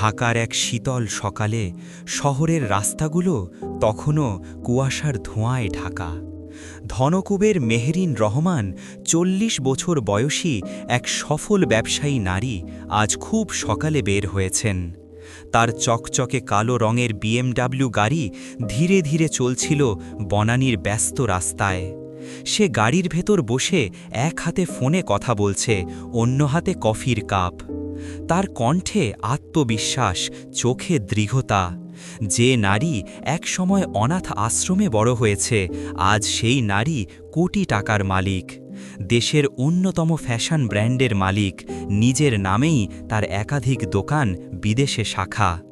ঢাকার এক শীতল সকালে শহরের রাস্তাগুলো তখনও কুয়াশার ধোঁয়ায় ঢাকা। ধনকুবের মেহরিন রহমান চল্লিশ বছর বয়সী এক সফল ব্যবসায়ী নারী আজ খুব সকালে বের হয়েছেন। তার চকচকে কালো রঙের বিএমডাব্লিউ গাড়ি ধীরে ধীরে চলছিল বনানীর ব্যস্ত রাস্তায়। সে গাড়ির ভেতর বসে এক হাতে ফোনে কথা বলছে, অন্য হাতে কফির কাপ। তার কণ্ঠে আত্মবিশ্বাস, চোখে দৃঢ়তা। যে নারী একসময় অনাথ আশ্রমে বড় হয়েছে, আজ সেই নারী কোটি টাকার মালিক। দেশের অন্যতম ফ্যাশন ব্র্যান্ডের মালিক, নিজের নামেই তার একাধিক দোকান বিদেশে শাখা।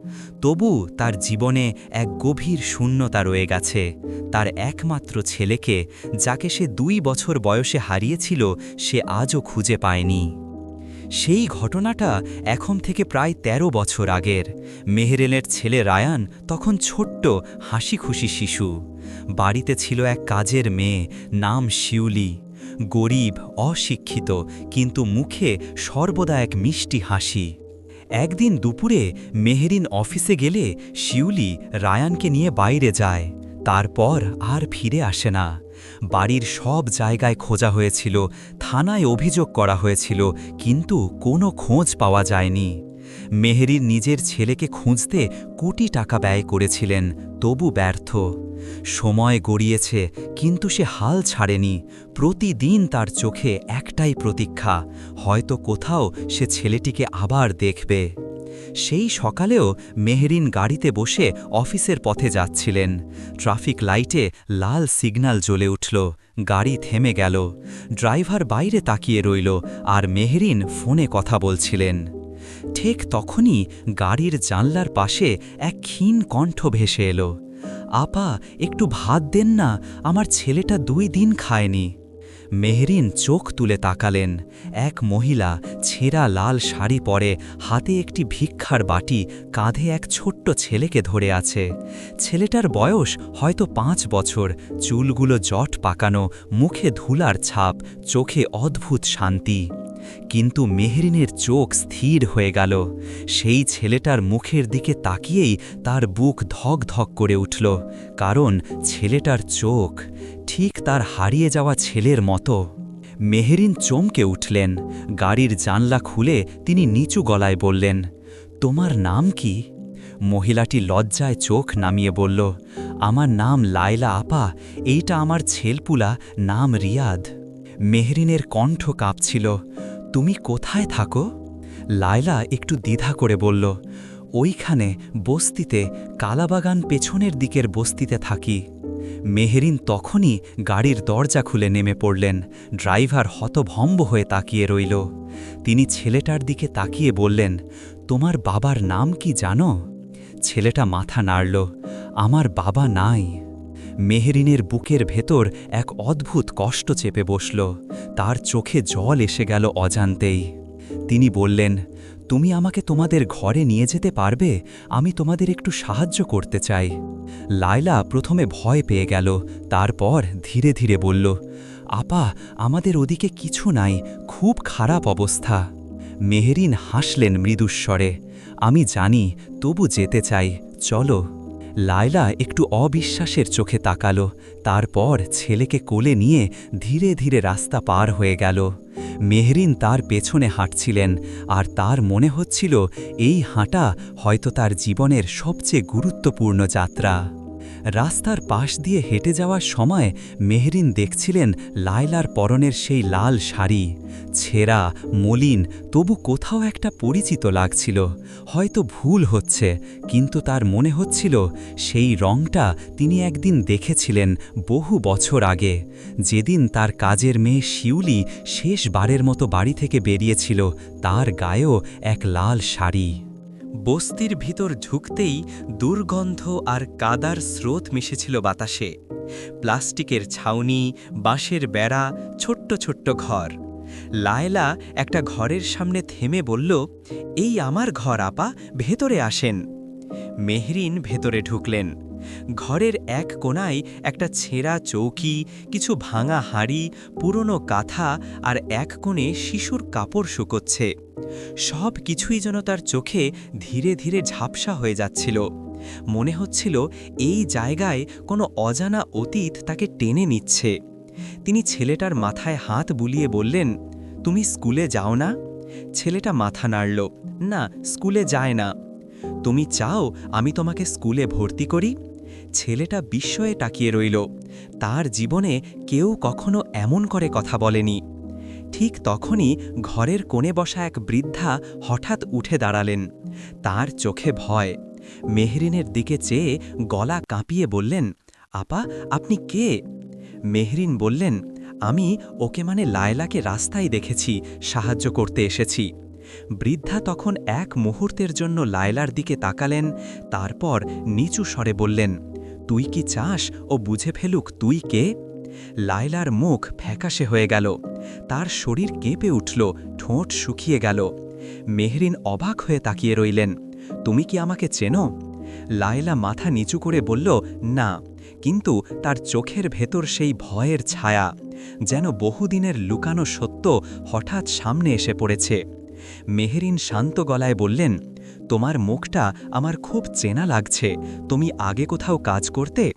তবু তার জীবনে এক গভীর শূন্যতা রয়ে গেছে। তার একমাত্র ছেলেকে, যাকে সে দুই বছর বয়সে হারিয়েছিল, সে আজও খুঁজে পায়নি। সেই ঘটনাটা এখন থেকে প্রায় ১৩ বছর আগের। মেহেরেলের ছেলে রায়ান তখন ছোট্ট হাসি খুশি শিশু। বাড়িতে ছিল এক কাজের মেয়ে, নাম শিউলি। গরিব, অশিক্ষিত, কিন্তু মুখে সর্বদা এক মিষ্টি হাসি। একদিন দুপুরে মেহেরিন অফিসে গেলে শিউলি রায়ানকে নিয়ে বাইরে যায়। তারপর আর ফিরে আসে না। বাড়ির সব জায়গায় খোঁজা হয়েছিল, থানায় অভিযোগ করা হয়েছিল, কিন্তু কোনো খোঁজ পাওয়া যায়নি। মেহেরির নিজের ছেলেকে খুঁজতে কোটি টাকা ব্যয় করেছিলেন, তবু ব্যর্থ। সময় গড়িয়েছে, কিন্তু সে হাল ছাড়েনি। প্রতিদিন তার চোখে একটাই প্রতীক্ষা, হয়তো কোথাও সে ছেলেটিকে আবার দেখবে। সেই সকালেও মেহরিন গাড়িতে বসে অফিসের পথে যাচ্ছিলেন। ট্রাফিক লাইটে লাল সিগন্যাল জ্বলে উঠল, গাড়ি থেমে গেল, ড্রাইভার বাইরে তাকিয়ে রইল আর মেহরিন ফোনে কথা বলছিলেন। ঠিক তখনই গাড়ির জানলার পাশে এক ক্ষীণ কণ্ঠ ভেসে এলো, আপা, একটু ভাত দেন না, আমার ছেলেটা দুই দিন খায়নি। মেহরিন চোখ তুলে তাকালেন। এক মহিলা ছেঁড়া লাল শাড়ি পরে হাতে একটি ভিক্ষার বাটি, কাঁধে এক ছোট্ট ছেলেকে ধরে আছে। ছেলেটার বয়স হয়তো পাঁচ বছর। চুলগুলো জট পাকানো, মুখে ধুলার ছাপ, চোখে অদ্ভুত শান্তি। কিন্তু মেহরিনের চোখ স্থির হয়ে গেল। সেই ছেলেটার মুখের দিকে তাকিয়েই তার বুক ধক ধক করে উঠল, কারণ ছেলেটার চোখ ঠিক তার হারিয়ে যাওয়া ছেলের মতো। মেহেরিন চমকে উঠলেন, গাড়ির জানলা খুলে তিনি নিচু গলায় বললেন, তোমার নাম কি? মহিলাটি লজ্জায় চোখ নামিয়ে বলল, আমার নাম লায়লা আপা, এইটা আমার ছেলপুলা, নাম রিয়াদ। মেহরিনের কণ্ঠ কাঁপছিল তুমি কোথায় থাকো? লায়লা একটু দ্বিধা করে বলল, ওইখানে বস্তিতে, কালাবাগান পেছনের দিকের বস্তিতে থাকি। মেহেরিন তখনই গাড়ির দরজা খুলে নেমে পড়লেন। ড্রাইভার হতভম্ব হয়ে তাকিয়ে রইল। তিনি ছেলেটার দিকে তাকিয়ে বললেন, তোমার বাবার নাম কি জানো? ছেলেটা মাথা নাড়ল, আমার বাবা নাই। মেহেরিনের বুকের ভেতর এক অদ্ভুত কষ্ট চেপে বসল। তার চোখে জল এসে গেল অজান্তেই। তিনি বললেন, তুমি আমাকে তোমাদের ঘরে নিয়ে যেতে পারবে? আমি তোমাদের একটু সাহায্য করতে চাই। লায়লা প্রথমে ভয় পেয়ে গেল, তারপর ধীরে ধীরে বলল, আপা, আমাদের ওদিকে কিছু নাই, খুব খারাপ অবস্থা। মেহেরিন হাসলেন মৃদুস্বরে, আমি জানি, তবু যেতে চাই, চলো। লায়লা একটু অবিশ্বাসের চোখে তাকালো, তারপর ছেলেকে কোলে নিয়ে ধীরে ধীরে রাস্তা পার হয়ে গেল। মেহরিন তার পেছনে হাঁটছিলেন, আর তার মনে হচ্ছিল এই হাঁটা হয়তো তার জীবনের সবচেয়ে গুরুত্বপূর্ণ যাত্রা। রাস্তার পাশ দিয়ে হেঁটে যাওয়ার সময় মেহরিন দেখছিলেন লায়লার পরনের সেই লাল শাড়ি। ছেঁড়া, মলিন, তবু কোথাও একটা পরিচিত লাগছিল। হয়তো ভুল হচ্ছে, কিন্তু তার মনে হচ্ছিল সেই রংটা তিনি একদিন দেখেছিলেন বহু বছর আগে। যেদিন তার কাজের মেয়ে শিউলি শেষবারের মতো বাড়ি থেকে বেরিয়েছিল, তার গায়েও এক লাল শাড়ি। বস্তির ভিতর ঝুঁকতেই দুর্গন্ধ আর কাদার স্রোত মিশেছিল বাতাসে। প্লাস্টিকের ছাউনি, বাঁশের বেড়া, ছোট্ট ছোট্ট ঘর। লায়লা একটা ঘরের সামনে থেমে বলল, এই আমার ঘর, আপা, ভেতরে আসেন। মেহরিন ভেতরে ঢুকলেন। ঘরের এক কোণায় একটা ছেঁড়া চৌকি, কিছু ভাঙা হাড়ি, পুরনো কাঁথা আর এক কোণে শিশুর কাপড় শুকোচ্ছে। সব কিছুই যেন তার চোখে ধীরে ধীরে ঝাপসা হয়ে যাচ্ছিল। মনে হচ্ছিল এই জায়গায় কোনো অজানা অতীত তাকে টেনে নিচ্ছে। তিনি ছেলেটার মাথায় হাত বুলিয়ে বললেন, তুমি স্কুলে যাও না? ছেলেটা মাথা নাড়ল, না, স্কুলে যায় না। তুমি চাও আমি তোমাকে স্কুলে ভর্তি করি? ছেলেটা বিস্ময়ে তাকিয়ে রইল। তার জীবনে কেউ কখনো এমন করে কথা বলেনি। ঠিক তখনই ঘরের কোণে বসা এক বৃদ্ধা হঠাৎ উঠে দাঁড়ালেন। তার চোখে ভয়। মেহরিনের দিকে চেয়ে গলা কাঁপিয়ে বললেন, আপা, আপনি কে? মেহরিন বললেন, আমি ওকে মানে লায়লাকে রাস্তায় দেখেছি, সাহায্য করতে এসেছি। বৃদ্ধা তখন এক মুহূর্তের জন্য লায়লার দিকে তাকালেন, তারপর নিচু স্বরে বললেন তুই কি চাস ও বুঝে ফেলুক তুই কে? লায়লার মুখ ফ্যাকাশে হয়ে গেল। তার শরীর কেঁপে উঠল, ঠোঁট শুকিয়ে গেল। মেহরিন অবাক হয়ে তাকিয়ে রইলেন। তুমি কি আমাকে চেনো? লায়লা মাথা নিচু করে বলল, না। কিন্তু তার চোখের ভেতর সেই ভয়ের ছায়া, যেন বহুদিনের লুকানো সত্য হঠাৎ সামনে এসে পড়েছে। মেহেরিন শান্ত গলায় বললেন তোমার মুখটা আমার খুব চেনা লাগছে। তুমি আগে কোথাও কাজ করতে?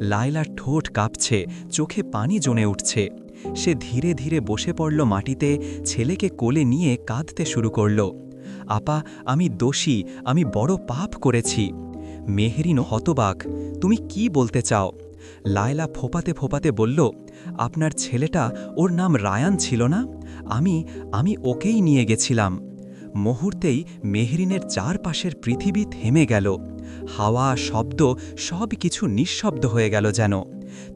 লায়লার ঠোঁট কাঁপছে, চোখে পানি জমে উঠছে। সে ধীরে ধীরে বসে পড়ল মাটিতে, ছেলেকে কোলে নিয়ে কাঁদতে শুরু করল। আপা, আমি দোষী, আমি বড় পাপ করেছি। মেহেরিন হতবাক, তুমি কি বলতে চাও? লায়লা ফোপাতে ফোপাতে বলল, আপনার ছেলেটা ওর নাম রায়ান ছিল না? আমি আমি ওকেই নিয়ে গেছিলাম। মুহূর্তেই মেহরিনের চারপাশের পৃথিবী থেমে গেল। হাওয়া, শব্দ সব কিছু নিঃশব্দ হয়ে গেল যেন।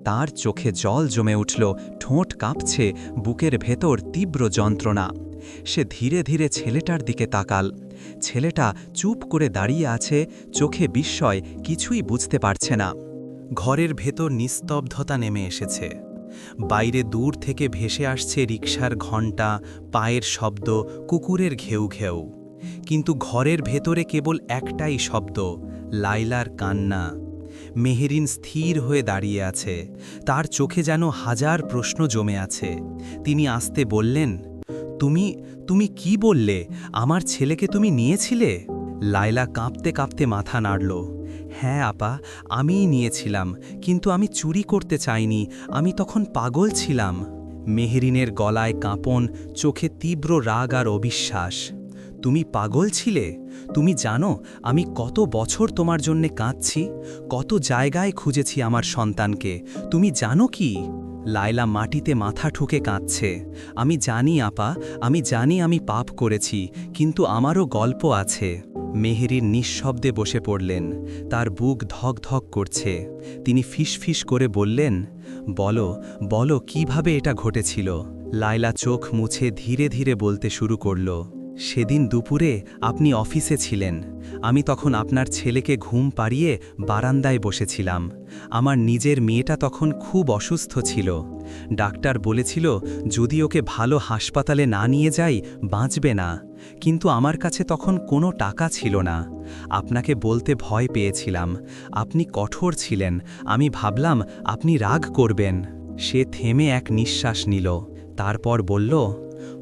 তার চোখে জল জমে উঠল, ঠোঁট কাঁপছে, বুকের ভেতর তীব্র যন্ত্রণা। সে ধীরে ধীরে ছেলেটার দিকে তাকাল। ছেলেটা চুপ করে দাঁড়িয়ে আছে, চোখে বিস্ময়, কিছুই বুঝতে পারছে না। ঘরের ভেতর নিস্তব্ধতা নেমে এসেছে। বাইরে দূর থেকে ভেসে আসছে রিকশার ঘণ্টা, পায়ের শব্দ, কুকুরের ঘেউ ঘেউ। কিন্তু ঘরের ভেতরে কেবল একটাই শব্দ, লাইলার কান্না। মেহেরিন স্থির হয়ে দাঁড়িয়ে আছে, তার চোখে যেন হাজার প্রশ্ন জমে আছে। তিনি আসতে বললেন, তুমি তুমি কি বললে? আমার ছেলেকে তুমি নিয়েছিলে? লায়লা কাঁপতে কাঁপতে মাথা নাড়ল। হ্যাঁ আপা, আমিই নিয়েছিলাম, কিন্তু আমি চুরি করতে চাইনি, আমি তখন পাগল ছিলাম। মেহেরিনের গলায় কাঁপন, চোখে তীব্র রাগ আর অবিশ্বাস। তুমি পাগল ছিলে? তুমি জানো, আমি কত বছর তোমার জন্যে কাঁদছি, কত জায়গায় খুঁজেছি আমার সন্তানকে, তুমি জানো কি? লায়লা মাটিতে মাথা ঠুকে কাঁদছে। আমি জানি, আপা, আমি জানি আমি পাপ করেছি, কিন্তু আমারও গল্প আছে। মেহেরির নিঃশব্দে বসে পড়লেন, তার বুক ধক ধক করছে। তিনি ফিসফিস করে বললেন, বলো বলো, কীভাবে এটা ঘটেছিল? লায়লা চোখ মুছে ধীরে ধীরে বলতে শুরু করল, সেদিন দুপুরে আপনি অফিসে ছিলেন। আমি তখন আপনার ছেলেকে ঘুম পাড়িয়ে বারান্দায় বসেছিলাম। আমার নিজের মেয়েটা তখন খুব অসুস্থ ছিল। ডাক্তার বলেছিল, যদি ওকে ভালো হাসপাতালে না নিয়ে যাই, বাঁচবে না। কিন্তু আমার কাছে তখন কোনো টাকা ছিল না। আপনাকে বলতে ভয় পেয়েছিলাম। আপনি কঠোর ছিলেন। আমি ভাবলাম, আপনি রাগ করবেন। সে থেমে এক নিঃশ্বাস নিল। তারপর বলল,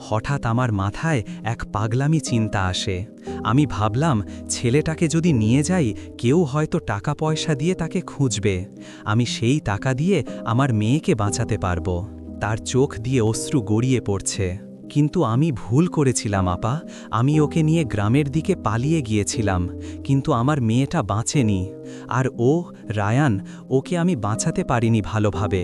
হঠাৎ আমার মাথায় এক পাগলামি চিন্তা আসে। আমি ভাবলাম, ছেলেটাকে যদি নিয়ে যাই, কেউ হয়তো টাকা পয়সা দিয়ে তাকে খুঁজবে। আমি সেই টাকা দিয়ে আমার মেয়েকে বাঁচাতে পারব। তার চোখ দিয়ে অশ্রু গড়িয়ে পড়ছে। কিন্তু আমি ভুল করেছিলাম, আপা। আমি ওকে নিয়ে গ্রামের দিকে পালিয়ে গিয়েছিলাম, কিন্তু আমার মেয়েটা বাঁচেনি। আর ও, রায়ান, ওকে আমি বাঁচাতে পারিনি ভালোভাবে।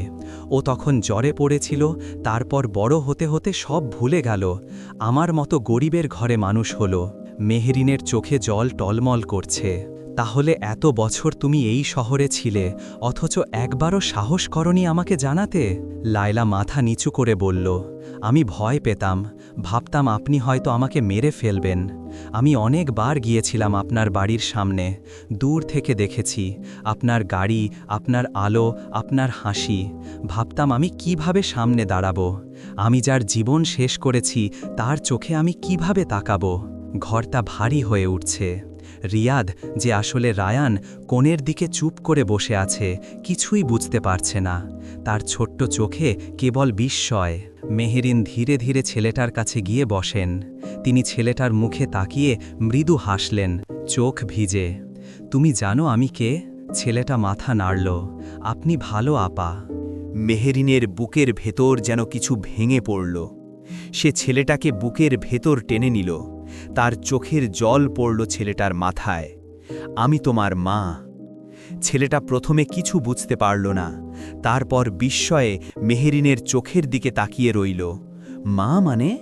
ও তখন জ্বরে পড়েছিল, তারপর বড় হতে হতে সব ভুলে গেল। আমার মতো গরিবের ঘরে মানুষ হলো। মেহরিনের চোখে জল টলমল করছে। তাহলে এত বছর তুমি এই শহরে ছিলে, অথচ একবারও সাহস করনি আমাকে জানাতে? লায়লা মাথা নিচু করে বলল আমি ভয় পেতাম। ভাবতাম আপনি হয়তো আমাকে মেরে ফেলবেন। আমি অনেকবার গিয়েছিলাম আপনার বাড়ির সামনে। দূর থেকে দেখেছি। আপনার গাড়ি, আপনার আলো, আপনার হাসি। ভাবতাম আমি কীভাবে সামনে দাঁড়াবো? আমি যার জীবন শেষ করেছি, তার চোখে আমি কীভাবে তাকাবো? ঘরটা ভারী হয়ে উঠছে। রিয়াদ, যে আসলে রায়ান কোণের দিকে চুপ করে বসে আছে, কিছুই বুঝতে পারছে না। তার ছোট্ট চোখে কেবল বিস্ময়। মেহেরিন ধীরে ধীরে ছেলেটার কাছে গিয়ে বসেন। তিনি ছেলেটার মুখে তাকিয়ে মৃদু হাসলেন, চোখ ভিজে। তুমি জানো আমি কে? ছেলেটা মাথা নাড়ল। আপনি ভালো আপা। মেহেরিনের বুকের ভেতর যেন কিছু ভেঙে পড়ল। সে ছেলেটাকে বুকের ভেতর টেনে নিল। তার চোখের জল পড়ল ছেলেটার মাথায়। আমি তোমার মা। ছেলেটা প্রথমে কিছু বুঝতে পারল না। তারপর বিস্ময়ে মেহেরিনের চোখের দিকে তাকিয়ে রইল। মা মানে?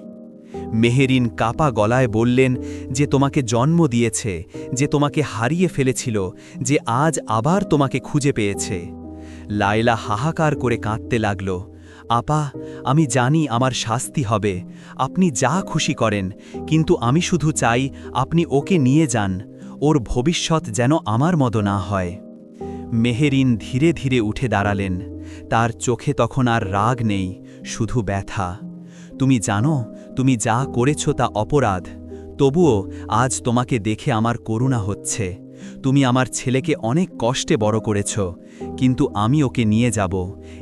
মেহেরিন কাপা গলায় বললেন যে তোমাকে জন্ম দিয়েছে, যে তোমাকে হারিয়ে ফেলেছিল, যে আজ আবার তোমাকে খুঁজে পেয়েছে। লায়লা হাহাকার করে কাঁদতে লাগল। আপা, আমি জানি আমার শাস্তি হবে। আপনি যা খুশি করেন, কিন্তু আমি শুধু চাই আপনি ওকে নিয়ে যান। ওর ভবিষ্যৎ যেন আমার মতো না হয়। মেহেরিন ধীরে ধীরে উঠে দাঁড়ালেন। তার চোখে তখন আর রাগ নেই, শুধু ব্যথা। তুমি জানো, তুমি যা করেছ তা অপরাধ। তবুও আজ তোমাকে দেখে আমার করুণা হচ্ছে। তুমি আমার ছেলেকে অনেক কষ্টে বড় করেছ। কিন্তু আমি ওকে নিয়ে যাব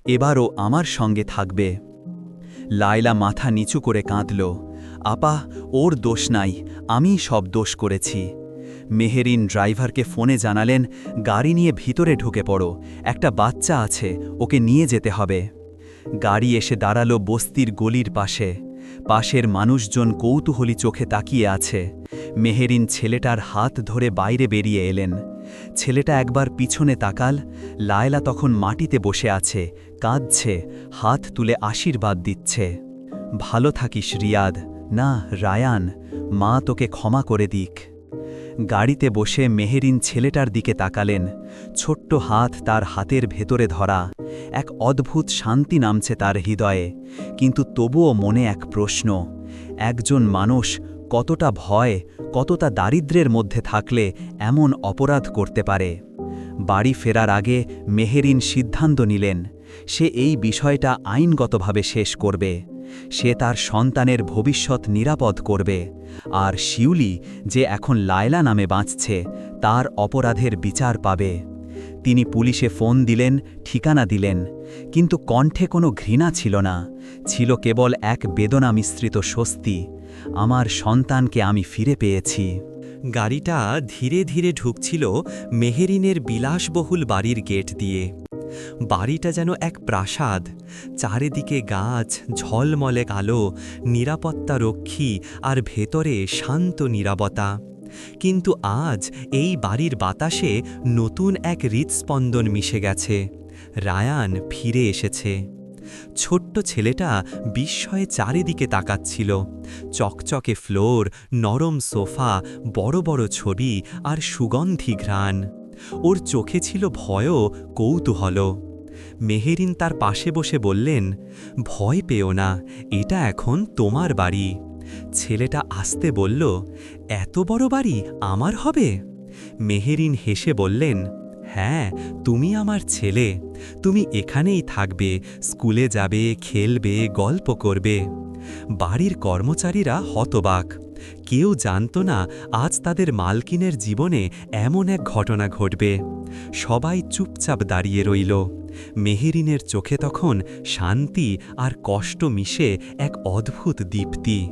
এবারও আমার সঙ্গে থাকবে। লায়লা মাথা নিচু করে কাঁদল, আপা, ওর দোষ নাই আমি সব দোষ করেছি। মেহেরিন ড্রাইভারকে ফোনে জানালেন, গাড়ি নিয়ে ভিতরে ঢুকে পড়ো, একটা বাচ্চা আছে, ওকে নিয়ে যেতে হবে। গাড়ি এসে দাঁড়াল বস্তির গলির পাশে। পাশের মানুষজন কৌতূহলী চোখে তাকিয়ে আছে। মেহেরিন ছেলেটার হাত ধরে বাইরে বেরিয়ে এলেন। ছেলেটা একবার পিছনে তাকাল, লায়লা তখন মাটিতে বসে আছে, কাঁদছে, হাত তুলে আশীর্বাদ দিচ্ছে। ভালো থাকিস রিয়াদ, না, রায়ান, মা তোকে ক্ষমা করে দিক। গাড়িতে বসে মেহেরিন ছেলেটার দিকে তাকালেন, ছোট্ট হাত তার হাতের ভেতরে ধরা, এক অদ্ভুত শান্তি নামছে তার হৃদয়ে, কিন্তু তবুও মনে এক প্রশ্ন, একজন মানুষ কতটা ভয়, কতটা দারিদ্র্যের মধ্যে থাকলে এমন অপরাধ করতে পারে। বাড়ি ফেরার আগে মেহেরিন সিদ্ধান্ত নিলেন, সে এই বিষয়টা আইনগতভাবে শেষ করবে। সে তার সন্তানের ভবিষ্যৎ নিরাপদ করবে। আর শিউলি যে এখন লায়লা নামে বাঁচছে, তার অপরাধের বিচার পাবে। তিনি পুলিশে ফোন দিলেন, ঠিকানা দিলেন, কিন্তু কণ্ঠে কোনো ঘৃণা ছিল না। ছিল কেবল এক বেদনা মিশ্রিত স্বস্তি। আমার সন্তানকে আমি ফিরে পেয়েছি। গাড়িটা ধীরে ধীরে ঢুকছিল মেহেরিনের বিলাসবহুল বাড়ির গেট দিয়ে। বাড়িটা যেন এক প্রাসাদ। চারিদিকে গাছ, ঝলমলে কালো নিরাপত্তা রক্ষী আর ভেতরে শান্ত নিরাপত্তা কিন্তু আজ এই বাড়ির বাতাসে নতুন এক হৃৎস্পন্দন মিশে গেছে। রায়ান ফিরে এসেছে। ছোট্ট ছেলেটা বিস্ময়ে চারিদিকে তাকাচ্ছিল। চকচকে ফ্লোর, নরম সোফা, বড় বড় ছবি আর সুগন্ধি ঘ্রাণ। ওর চোখে ছিল ভয়ও কৌতূহল মেহেরিন তার পাশে বসে বললেন, ভয় পেও না, এটা এখন তোমার বাড়ি। ছেলেটা আসতে বলল, এত বড় বাড়ি আমার হবে? মেহেরিন হেসে বললেন হ্যাঁ তুমি আমার ছেলে। তুমি এখানেই থাকবে, স্কুলে যাবে, খেলবে, গল্প করবে। বাড়ির কর্মচারীরা হতবাক। কেউ জানত না আজ তাদের মালকিনের জীবনে এমন এক ঘটনা ঘটবে। সবাই চুপচাপ দাঁড়িয়ে রইল। মেহেরিনের চোখে তখন শান্তি আর কষ্ট মিশে এক অদ্ভুত দীপ্তি।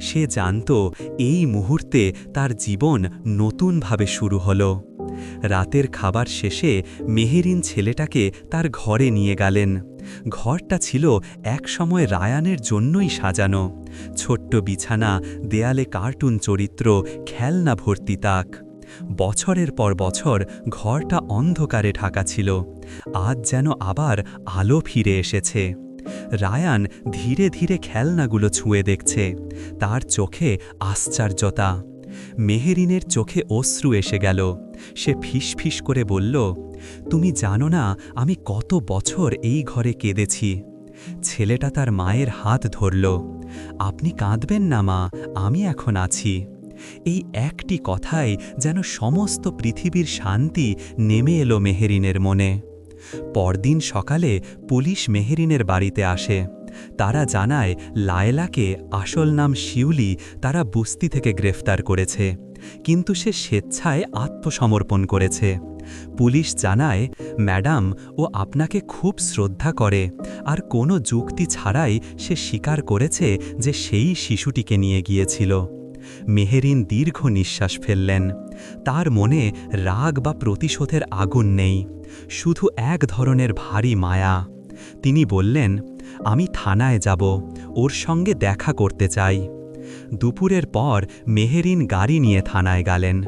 সে জানত এই মুহূর্তে তার জীবন নতুনভাবে শুরু হলো। রাতের খাবার শেষে মেহেরিন ছেলেটাকে তার ঘরে নিয়ে গেলেন। ঘরটা ছিল একসময় রায়ানের জন্যই সাজানো। ছোট্ট বিছানা, দেয়ালে কার্টুন চরিত্র, খেলনা ভর্তি তাক। বছরের পর বছর ঘরটা অন্ধকারে ঢাকা ছিল। আজ যেন আবার আলো ফিরে এসেছে। রায়ান ধীরে ধীরে খেলনাগুলো ছুঁয়ে দেখছে। তার চোখে আশ্চর্যতা। মেহেরিনের চোখে অশ্রু এসে গেল। সে ফিস করে বলল, তুমি জানো না, আমি কত বছর এই ঘরে কেঁদেছি। ছেলেটা তার মায়ের হাত ধরল। আপনি কাঁদবেন না মা, আমি এখন আছি। এই একটি কথাই যেন সমস্ত পৃথিবীর শান্তি নেমে এলো মেহেরিনের মনে। পরদিন সকালে পুলিশ মেহেরিনের বাড়িতে আসে। তারা জানায়, লায়লাকে আসল নাম শিউলি তারা বস্তি থেকে গ্রেফতার করেছে, কিন্তু সে স্বেচ্ছায় আত্মসমর্পণ করেছে। পুলিশ জানায়, ম্যাডাম, ও আপনাকে খুব শ্রদ্ধা করে, আর কোনো যুক্তি ছাড়াই সে স্বীকার করেছে যে সেই শিশুটিকে নিয়ে গিয়েছিল। মেহেরিন দীর্ঘ নিঃশ্বাস ফেললেন। তার মনে রাগ বা প্রতিশোধের আগুন নেই, শুধু এক ধরনের ভারী মায়া। তিনি বললেন, আমি থানায় যাব, ওর সঙ্গে দেখা করতে চাই। দুপুরের পর মেহেরিন গাড়ি নিয়ে থানায় গেলেন।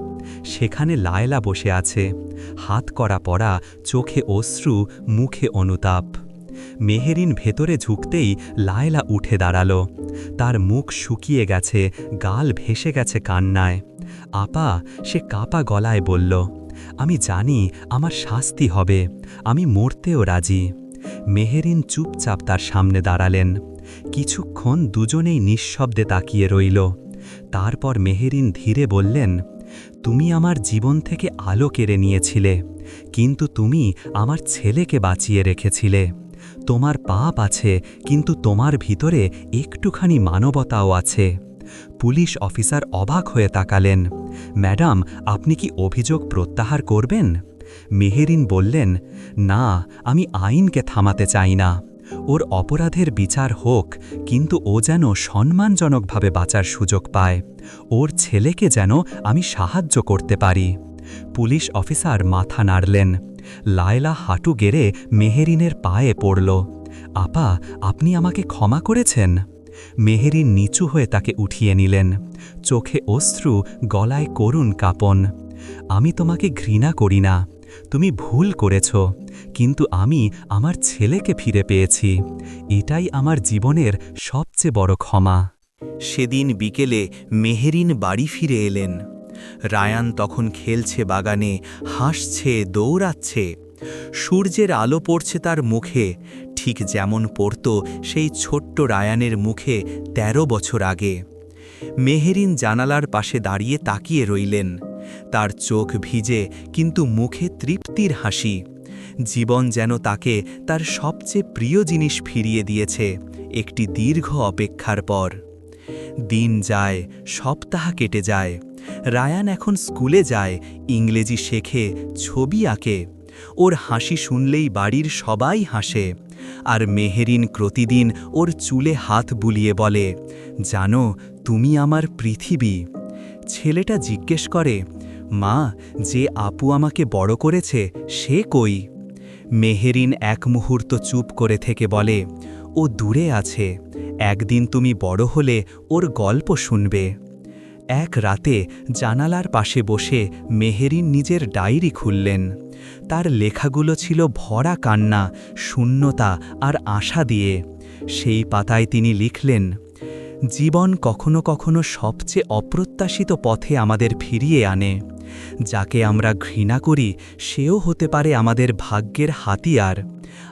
সেখানে লায়লা বসে আছে। হাত করা পড়া চোখে অশ্রু, মুখে অনুতাপ। মেহেরিন ভেতরে ঝুঁকতেই লায়লা উঠে দাঁড়াল। তার মুখ শুকিয়ে গেছে, গাল ভেসে গেছে কান্নায়। আপা, সে কাপা গলায় বলল, আমি জানি, আমার শাস্তি হবে। আমি মরতেও রাজি। মেহেরিন চুপচাপ তার সামনে দাঁড়ালেন। কিছুক্ষণ দুজনেই নিঃশব্দে তাকিয়ে রইল। তারপর মেহেরিন ধীরে বললেন, তুমি আমার জীবন থেকে আলো কেড়ে নিয়েছিলে, কিন্তু তুমি আমার ছেলেকে বাঁচিয়ে রেখেছিলে। তোমার পাপ আছে, কিন্তু তোমার ভিতরে একটুখানি মানবতাও আছে। পুলিশ অফিসার অবাক হয়ে তাকালেন, ম্যাডাম, আপনি কি অভিযোগ প্রত্যাহার করবেন? মেহেরিন বললেন, না, আমি আইনকে থামাতে চাই না। ওর অপরাধের বিচার হোক, কিন্তু ও যেন সম্মানজনকভাবে বাঁচার সুযোগ পায়। ওর ছেলেকে যেন আমি সাহায্য করতে পারি। পুলিশ অফিসার মাথা নাড়লেন। লায়লা হাঁটু গেড়ে মেহেরিনের পায়ে পড়ল। আপা, আপনি আমাকে ক্ষমা করেছেন? মেহেরিন নিচু হয়ে তাকে উঠিয়ে নিলেন। চোখে অশ্রু, গলায় করুণ কাপন। আমি তোমাকে ঘৃণা করি না। তুমি ভুল করেছ, কিন্তু আমি আমার ছেলেকে ফিরে পেয়েছি। এটাই আমার জীবনের সবচেয়ে বড় ক্ষমা। সেদিন বিকেলে মেহেরিন বাড়ি ফিরে এলেন। রায়ান তখন খেলছে বাগানে, হাসছে, দৌড়াচ্ছে। সূর্যের আলো পড়ছে তার মুখে, ঠিক যেমন পড়ত সেই ছোট্ট রায়ানের মুখে ১৩ বছর আগে। মেহেরিন জানালার পাশে দাঁড়িয়ে তাকিয়ে রইলেন। তার চোখ ভিজে কিন্তু মুখে তৃপ্তির হাসি। জীবন যেন তাকে তার সবচেয়ে প্রিয় জিনিস ফিরিয়ে দিয়েছে একটি দীর্ঘ অপেক্ষার পর। দিন যায়, সপ্তাহ কেটে যায়। রায়ান এখন স্কুলে যায়, ইংরেজি শেখে, ছবি আঁকে। ওর হাসি শুনলেই বাড়ির সবাই হাসে। আর মেহেরিন প্রতিদিন ওর চুলে হাত বুলিয়ে বলে, জানো, তুমি আমার পৃথিবী। ছেলেটা জিজ্ঞেস করে মা, যে আপু আমাকে বড় করেছে, সে কই? মেহেরিন এক মুহূর্ত চুপ করে থেকে বলে, ও দূরে আছে, একদিন তুমি বড় হলে ওর গল্প শুনবে। এক রাতে জানালার পাশে বসে মেহেরিন নিজের ডায়েরি খুললেন। তার লেখাগুলো ছিল ভরা কান্না, শূন্যতা আর আশা দিয়ে। সেই পাতায় তিনি লিখলেন, জীবন কখনো কখনো সবচেয়ে অপ্রত্যাশিত পথে আমাদের ফিরিয়ে আনে। যাকে আমরা ঘৃণা করি, সেও হতে পারে আমাদের ভাগ্যের হাতিয়ার।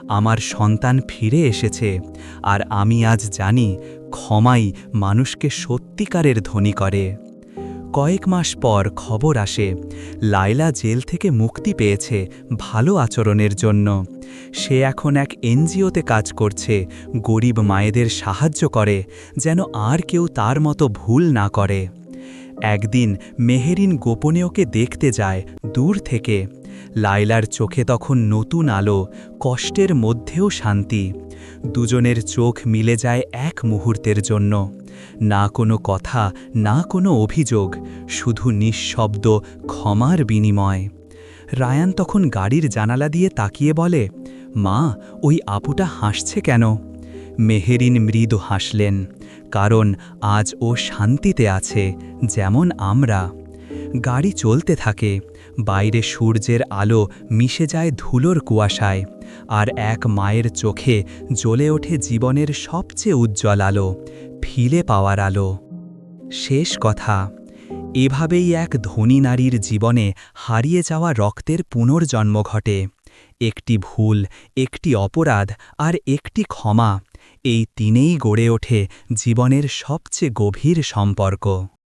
আমার সন্তান ফিরে এসেছে, আর আমি আজ জানি ক্ষমাই মানুষকে সত্যিকারের ধনী করে। কয়েক মাস পর খবর আসে, লায়লা জেল থেকে মুক্তি পেয়েছে ভালো আচরণের জন্য। সে এখন এক এনজিওতে কাজ করছে, গরিব মায়েদের সাহায্য করে, যেন আর কেউ তার মতো ভুল না করে। একদিন মেহেরিন গোপনে ওকে দেখতে যায় দূর থেকে। লায়লার চোখে তখন নতুন আলো, কষ্টের মধ্যেও শান্তি। দুজনের চোখ মিলে যায় এক মুহূর্তের জন্য। না কোনো কথা, না কোনো অভিযোগ, শুধু নিঃশব্দ ক্ষমার বিনিময়। রায়ান তখন গাড়ির জানালা দিয়ে তাকিয়ে বলে, মা, ওই আপুটা হাসছে কেন? মেহেরিন মৃদু হাসলেন, কারণ আজ ও শান্তিতে আছে যেমন আমরা। গাড়ি চলতে থাকে, বাইরে সূর্যের আলো মিশে যায় ধুলোর কুয়াশায়, আর এক মায়ের চোখে জ্বলে ওঠে জীবনের সবচেয়ে উজ্জ্বল আলো, ফিলে পাওয়ার আলো। শেষ কথা, এভাবেই এক ধনী নারীর জীবনে হারিয়ে যাওয়া রক্তের পুনর্জন্ম ঘটে। একটি ভুল, একটি অপরাধ, আর একটি ক্ষমা এই তিনেই গড়ে ওঠে জীবনের সবচেয়ে গভীর সম্পর্ক।